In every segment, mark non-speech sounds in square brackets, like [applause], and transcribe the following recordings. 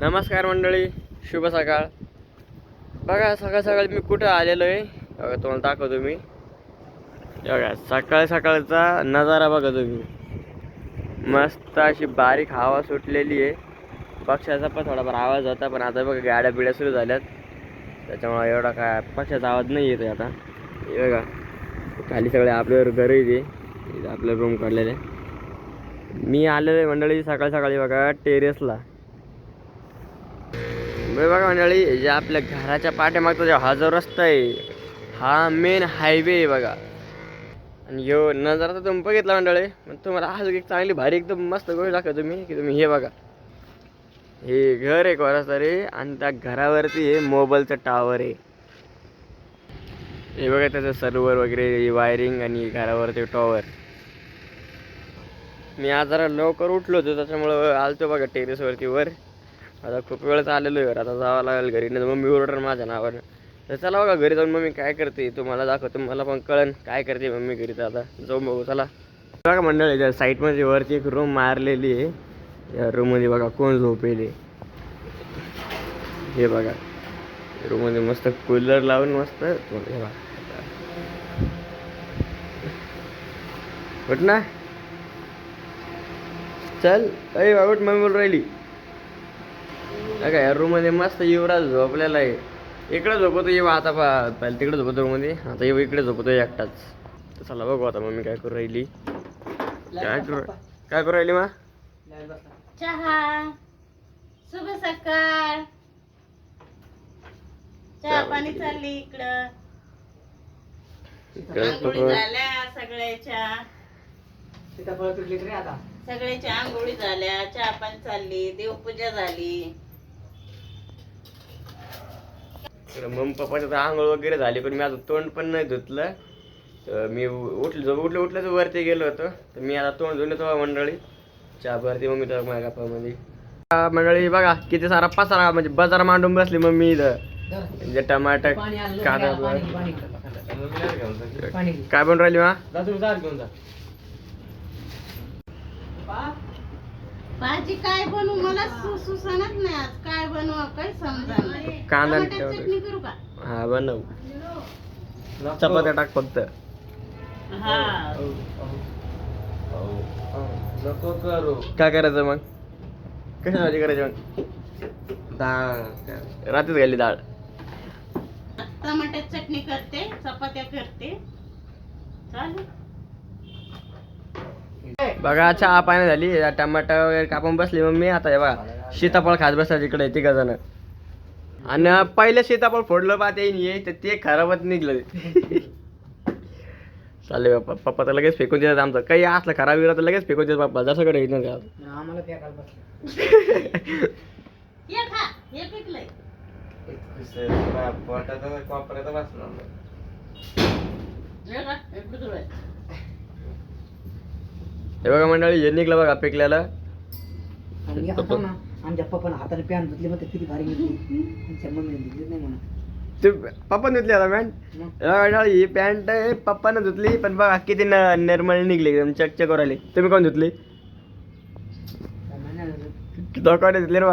नमस्कार मंडळी शुभ सकाळ. बघा सकाळ सकाळ मी कुठं आलेलो आहे? बघा तुम्हाला दाखवतो मी. बघा सकाळ सकाळचा नजारा बघा तुम्ही. मस्त अशी बारीक हवा सुटलेली आहे. पक्ष्याचा पण थोडाफार आवाज होता पण आता बघा गाड्या बिड्या सुरू झाल्यात. त्याच्यामुळे एवढा काय पक्ष्याचा आवाज नाही येतो आता. हे बघा खाली सगळे आपल्यावर घर आहे ते. आपलं रूम काढलेले. मी आलेलो आहे मंडळी सकाळ सकाळी बघा टेरेसला बघा मंडळी जे आपल्या घराच्या पाठीमागचा जो हा जो रस्ता आहे हा मेन हायवे आहे बघा. आणि यो नजारा तर तुम्ही बघितला मंडळी पण तुम्हाला आज एक चांगली भारी एकदम मस्त गोष्ट दाखव तुम्ही की तुम्ही हे बघा. हे घर आहे कोणाचं रे आणि त्या घरावरती हे मोबाईलचं टावर आहे. हे बघा त्याचं सर्व्हर वगैरे वायरिंग आणि घरावरती टॉवर मी आज जरा लवकर उठलो होतो त्याच्यामुळं आलतो बघा टेरेसवरती वर. आता खूप वेळच आलेलो आहे आता जावं लागेल घरी. नाही तर मम्मी ऑर्डर माझ्या नावानं. तर चला बघा घरी जाऊन मम्मी काय करते तुम्हाला दाखवतो मला पण कळन काय करते मम्मी घरी. तर आता जाऊन बघू चला. बघा मंडळी त्या साईडमध्ये वरती एक रूम मारलेली आहे. या रूममध्ये बघा कोण झोपेले हे बघा. रूममध्ये मस्त कूलर लावून मस्त हे बघा. उठ ना. चल अरे बाबट मम्मी बोल राहिली. काय या रूममध्ये मस्त युवराज झोपलेला आहे. इकडे झोपतो येऊ आता पा पहिले तिकडे झोपतो रूममध्ये आता येऊ इकडे झोपतो एकटाच. चला बघू आता मम्मी काय करू राहिली. काय करू काय करू राहिली मा? चहा शुभ सकाळ. चहा पाणी चालली इकडं. आंघोळी झाल्या सगळ्याच्या. सगळ्याच्या आंघोळी झाल्या चहा पाणी चालली देवपूजा झाली. मम्मी पप्पाचं तर आंघोळ वगैरे झाली पण मी अजून तोंड पण नाही धुतलं. तर मी उठलो उठलं उठलं तर वरती गेलो होतो. तर मी आता तोंड धुवून येतो मंडळी. चहा भरती मम्मी तर माझ्या गप्पामध्ये. मंडळी बघा किती सारा पसारा म्हणजे बाजार मांडून बसली मम्मी इथं. म्हणजे टमाटर कांदा काय बनवून राहिली मा? भाजी काय बनवू मला सु- सुचनच नाही आज. काय बनवू काही समजा. कांदा चटणी करू का? हा बनव. चपात्या टाक फक्त. हा. नको करू. काय करायचं मग? कशा भाजी करायची मग? डाळ. रात्रीच घाली डाळ. टमाट्याची चटणी करते चपात्या करते. बघा चहा पाणी झाली. या टमाटा वगैरे कापून बसली. मम्मी आता हे बघा सीताफळ खात बसायचं इकडे तिघ जण. आणि पहिलं सीताफळ फोडलं बा ते ये तर ते खराबच निघलं. चालेल बाप्पा पप्पा तर लगेच फेकून देतात आमचं. काही असलं खराब गेलं तर लगेच फेकून देतात बाप्पा जसं कडे येत का. हे बघा मंडळी हे निघलं बघा पिकल्याला. आणि आता ना आमच्या पप्पानं हाताने पॅन धुतली मग किती भारी घेतली. आमच्या मम्मीने धुतली नाही म्हणा. ते पप्पा धुतली आता पॅन्ट? ही पॅन्ट पप्पानं धुतली पण बघा किती न निर्मळ निघली एकदम चकचक राहिली तुम्ही कोण धुतली? दोकाने धुतली रे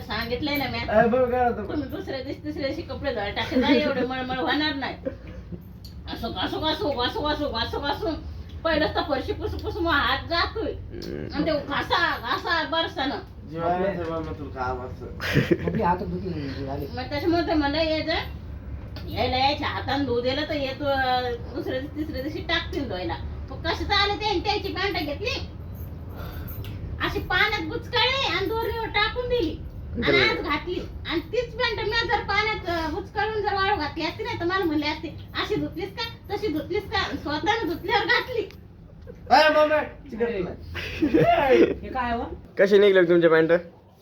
सांगितलंय ना मी. दुसऱ्या दिवशी तिसऱ्या दिवशी कपडे धुवायला टाकत जा, एवढे मळमळ होणार नाही. असो घासू घासू घासू घासू घासू घासू पहिलं तर फरशी पुसू पुसू मग हात जातोय. आणि ते घासा घासा बरसानं. आपली [laughs] हात धुतली नाही, झाली. मग त्याच्यामुळे ते म्हणलं ये जा यायला यायच्या हातानं धुऊ दिलं तर येतो दुसऱ्या दिवशी तिसऱ्या दिवशी टाकतील धुवायला. मग कसं आलं ते? त्याची पॅन्ट घेतली. अशी पाण्यात बुचकाळली आणि दोरीवर टाकून दिली. आणि आज घातली. आणि तीच पॅन्ट मी जर पाण्यात अं, बुचकाळून जर वाळू घातली असती नाही तर मला म्हणले असते अशी धुतलीस का? तशी धुतलीस का? स्वतःने धुतल्यावर घातली. हे काय हो? कशी निघली तुमची पॅन्ट?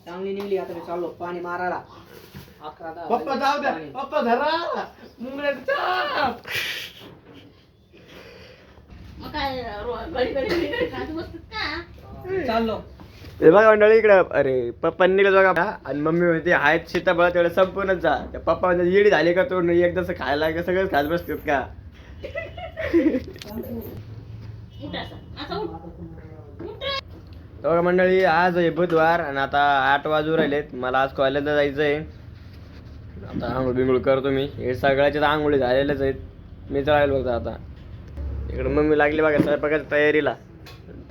चांगली निघली आता मी चाललो पाणी मारायला. अकरा दहा पप्पा वाजले. जाऊ द्या. पाणी. पप्पा धरा. मुंगड्याचा चाप. मग काय रो- घडी घडी घडी घडी खात बसतात का? चाललो. हे बघा मंडळी इकडं अरे पप्पा निघलं बघा. आणि मम्मी म्हणते आहेत सीताफळ तेवढं संपूर्णच जा. त्या पप्पा म्हणजे येडी झाली का तो एकदा खायला का सगळंच खात बसतात का? तर बघा मंडळी आज आहे बुधवार आणि आता आठ वाजू राहिलेत. मला आज कॉलेजला जायचं आहे आता आंघोळ बिंगोळ करतो मी. हे सगळ्याच्या तर आंघोळी झालेल्याच आहेत. मी राहिलो बघतो आता. इकडे मम्मी लागली बघा स्वयंपाकाच्या तयारीला.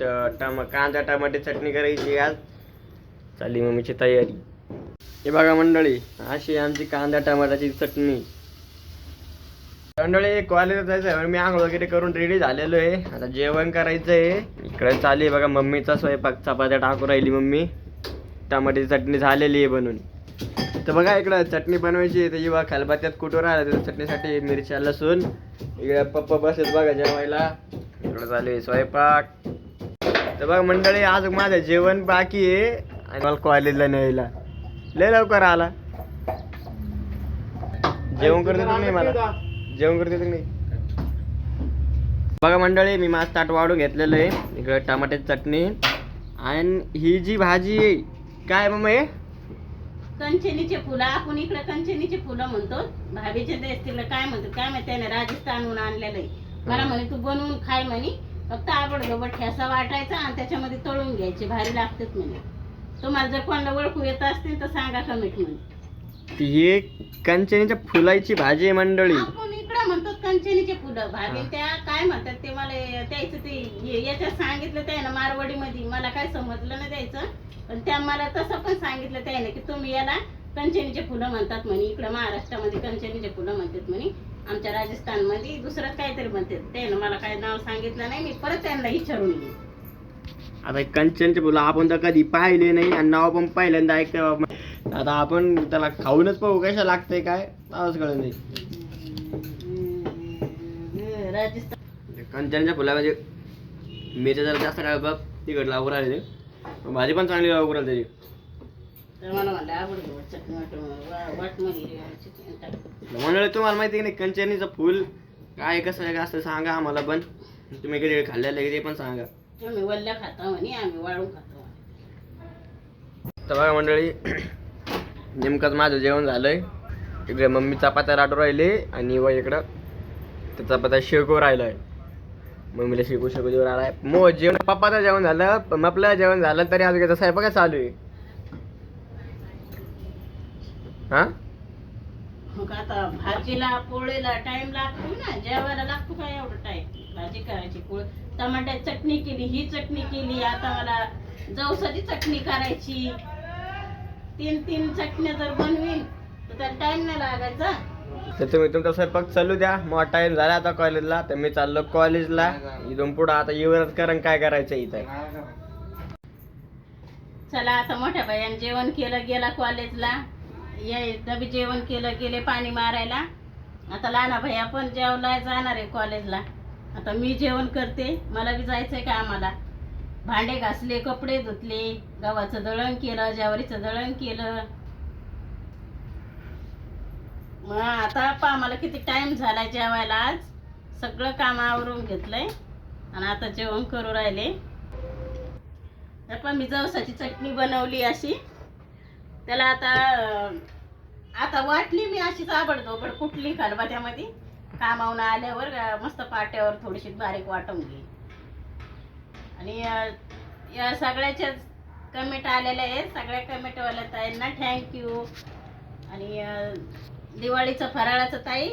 त- टमा कांदा टमाटे चटणी करायची आज. चालली मम्मीची तयारी. हे बघा मंडळी अशी आमची कांदा टमाटाची चटणी. मंडळी कॉलेजला जायचं आहे मी आंघोळ वगैरे करून रेडी झालेलो आहे. आता जेवण करायचं आहे इकडे चालली आहे बघा मम्मीचा स्वयंपाक. चपात्या टाकू राहिली मम्मी. त्यामध्ये चटणी झालेली आहे बनून. तर बघा इकडं चटणी बनवायची आहे. त्याची बघा खलबत्त्यात कुठून राहिलं चटणीसाठी मिरच्या लसूण. इकडे पप्पा बसलेत बघा जेवायला. इकडं चालू आहे स्वयंपाक. तर बघा मंडळी आज माझं जेवण बाकी आहे. आणि मला कॉलेजला न्यायला लय लवकर आला. जेवण करतो तुम्ही मला. जेवण करते तुम्ही? बघा मंडळी मी माझं ताट वाढून घेतलेलं आहे. इकडे टमाट्याची चटणी. आणि ही जी भाजी आहे काय मग हे? कंचनीचे फुलं. आपण इकडे कंचनीचे फुलं म्हणतो. भाभीच्या देश तिला काय म्हणतात काय माहिती त्याने राजस्थानहून आणलेलं आहे. मला म्हणे तू बनवून खाय म्हणे. फक्त आबडगोबट ठेसा वाटायचा आणि त्याच्यामध्ये तळून घ्यायचे. भारी लागतात म्हणे. तुम्हाला जर कोणाला ओळखू येत असतील तर सांगा कमेंटमध्ये. ही कंचनीच्या फुलाची भाजी आहे मंडळी. आपण कंचनीचे फुलं. भाभी त्या काय म्हणतात ते मला त्याचं ते याच्यात सांगितलं त्यानं मारवाडी मध्ये मला काय समजलं नाही द्यायचं पण त्या मला तसं पण सांगितलं त्याने की तुम्ही याला कंचनीचे फुलं म्हणतात म्हणे. इकडे महाराष्ट्रामध्ये कंचनीचे फुलं म्हणतात म्हणे. आमच्या राजस्थानमध्ये दुसरं काहीतरी म्हणतात. त्यानं मला काय नाव सांगितलं नाही. मी परत त्यांना विचारून येईन. आता कंचनचे फुलं आपण तर कधी पाहिले नाही. आणि नाव पण पहिल्यांदा ऐकतो आता आपण त्याला खाऊनच पाहू कशा लागतंय काय. नावच कळत नाही. राजस्थान कंचनच्या फुलामध्ये मिरच्या जरा जास्त काय बघ तिकड लागू राहिले ते. भाजी पण चांगली लागू राहिली त्याची. म्हणलं तुम्हाला माहिती आहे की नाही कंचनीचं फुल काय कसं आहे असं सांगा आम्हाला पण. तुम्ही कधी खाल्लेलं आहे ते पण सांगा. तुम्ही वल्ल्या खाता म्हणे आम्ही वाळून खातो. तर बघा मंडळी नेमकंच माझं जेवण झालंय. इकडे मम्मी चपात्या लाटू राहिले आणि व इकडं त्या चपात्या शेकू राहिलाय. मम्मीला शेकू शेकू देऊन आलाय. मग जेवण पप्पाचं जेवण झालं आपलं जेवण झालं तरी आज त्याचा स्वयंपाक चालू आहे. हा? मग आता भाजीला पोळीला टाइम लागतो ना जेवायला लागतो का एवढा टाइम भाजी करायची पोळी. टमाट्याची चटणी केली ही चटणी केली आता मला जवसाची चटणी करायची. तीन तीन चटण्या जर बनवीन तर त्याला टाइम नाही लागायचा. तर तुम्ही तुमचा स्वयंपाक चालू द्या. मग टाइम झाला आता कॉलेजला तर मी चाललो कॉलेजला इथून पुढं आता येऊनच करण काय करायचं इथं. चला आता मोठ्या बायानं जेवण केलं गेला कॉलेजला ये डबी जेवण केलं गेले पाणी मारायला. आता लहाना भैया पण जेवला जाणार आहे कॉलेजला आता मी जेवण करते. मला बी जायचंय कामाला. भांडे घासले कपडे धुतले. गव्हाचं दळण केलं ज्वारीचं दळण केलं. मग आता पा मला किती टाईम झाला जेवायला आज. सगळं काम आवरून घेतलंय. आणि आता जेवण करू राहिले. तर पण मी जवसाची चटणी बनवली अशी. त्याला आता आता वाटली मी अशीच आबडधोबड कुठली खलबत्यामध्ये. कामावून आल्यावर मस्त पाट्यावर थोडीशी बारीक वाटून घे आणि या सगळ्याच्या कमेंट आलेल्या आहेत. सगळ्या कमेंटवाल्या ताईंना थँक्यू आणि दिवाळीचं फराळाचं ताई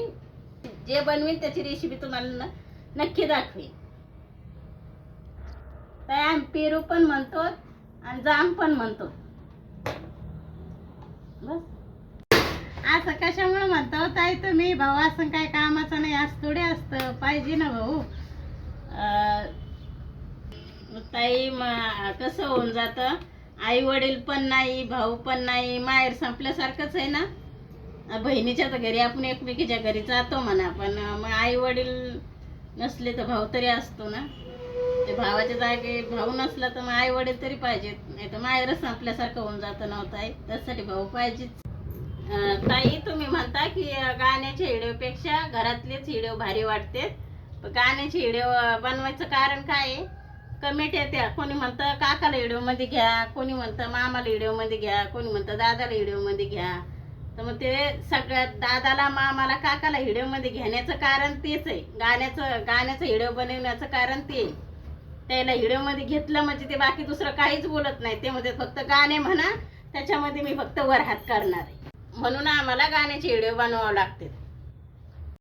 जे बनवीन त्याची रेसिपी तुम्हाला नक्की दाखवीन. ताई आम्ही पेरू पण म्हणतो आणि जाम पण म्हणतो. बस. असं कशामुळे म्हणतो हो ताई तुम्ही? भाऊ असं काय कामाचं नाही असं थोडे असतं. पाहिजे ना भाऊ. ताई म- कसं होऊन जातं? आई वडील पण नाही भाऊ पण नाही माहेर संपल्यासारखंच आहे ना? बहिणीच्या तर घरी आपण एकमेकीच्या घरी जातो म्हणा पण मग आई वडील नसले तर भाऊ तरी असतो ना. ते भावाच्या जागे भाऊ नसला तर मग आई वडील तरी पाहिजेत. नाही तर माहेरच आपल्यासारखं होऊन जातं नव्हतं हो आहे त्यासाठी भाऊ पाहिजेच. ताई तुम्ही म्हणता की गाण्याच्या हिडिओपेक्षा घरातलेच हिडिओ भारी वाटते. गाण्याचे हिडिओ बनवायचं कारण काय आहे? कमेंट येत्या. कोणी म्हणतं काकाला हिडिओमध्ये घ्या. कोणी म्हणतं मामाला हिडिओमध्ये घ्या. कोणी म्हणतं दादाला हिडिओमध्ये घ्या. तर मग ते सगळ्यात दादाला मामाला काकाला व्हिडिओमध्ये घेण्याचं कारण तेच आहे. गाण्याचं गाण्याचं व्हिडिओ बनवण्याचं कारण ते त्याला व्हिडिओमध्ये घेतलं म्हणजे ते बाकी दुसरं काहीच बोलत नाही. ते म्हणजे फक्त गाणे म्हणा त्याच्यामध्ये मी फक्त वरहात करणार आहे. म्हणून आम्हाला गाण्याचे व्हिडिओ बनवावं लागते